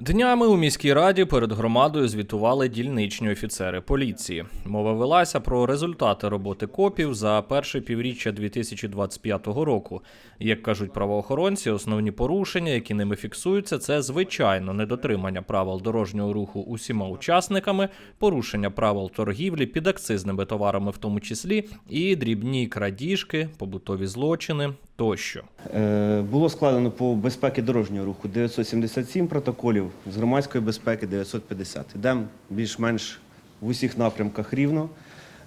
Днями у міській раді перед громадою звітували дільничні офіцери поліції. Мова велася про результати роботи копів за перше півріччя 2025 року. Як кажуть правоохоронці, основні порушення, які ними фіксуються, це звичайно недотримання правил дорожнього руху усіма учасниками, порушення правил торгівлі підакцизними товарами, в тому числі, і дрібні крадіжки, побутові злочини тощо. Е, Було складено по безпеки дорожнього руху 977 протоколів, з громадської безпеки 950. Йдемо більш-менш в усіх напрямках рівно.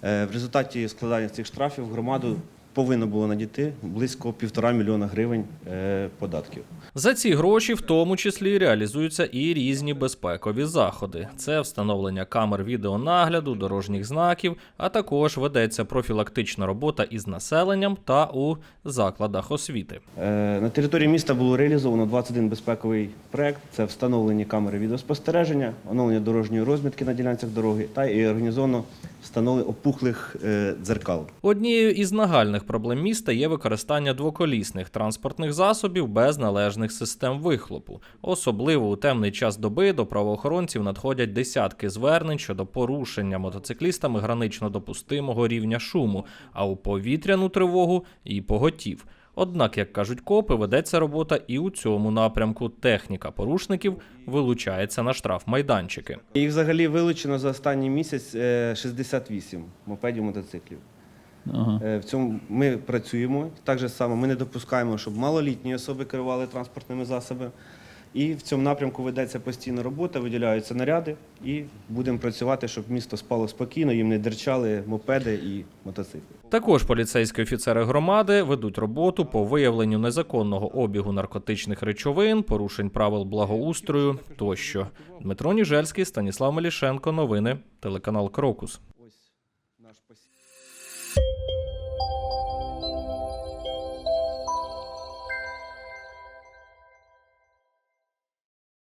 Е, В результаті складання цих штрафів громаду повинно було надійти близько півтора мільйона гривень е, податків. За ці гроші, в тому числі, реалізуються і різні безпекові заходи. Це встановлення камер відеонагляду, дорожніх знаків, а також ведеться профілактична робота із населенням та у закладах освіти. Е, На території міста було реалізовано 21 безпековий проект. Це встановлені камери відеоспостереження, оновлення дорожньої розмітки на ділянцях дороги та і організовано встановлення опухлих е, дзеркал. Однією із нагальних проблем міста є використання двоколісних транспортних засобів без належних систем вихлопу. Особливо у темний час доби до правоохоронців надходять десятки звернень щодо порушення мотоциклістами гранично допустимого рівня шуму, а у повітряну тривогу і поготів. Однак, як кажуть копи, ведеться робота і у цьому напрямку. Техніка порушників вилучається на штрафмайданчики. Їх взагалі вилучено за останній місяць е, 68 мопедів мотоциклів. Ага. Е, В цьому ми працюємо. Так же само ми не допускаємо, щоб малолітні особи керували транспортними засобами. І в цьому напрямку ведеться постійна робота, виділяються наряди, і будемо працювати, щоб місто спало спокійно, їм не дерчали мопеди і мотоцикли. Також поліцейські офіцери громади ведуть роботу по виявленню незаконного обігу наркотичних речовин, порушень правил благоустрою тощо. Дмитро Ніжельський, Станіслав Мелішенко. Новини, телеканал Крокус. Ось наш посіб.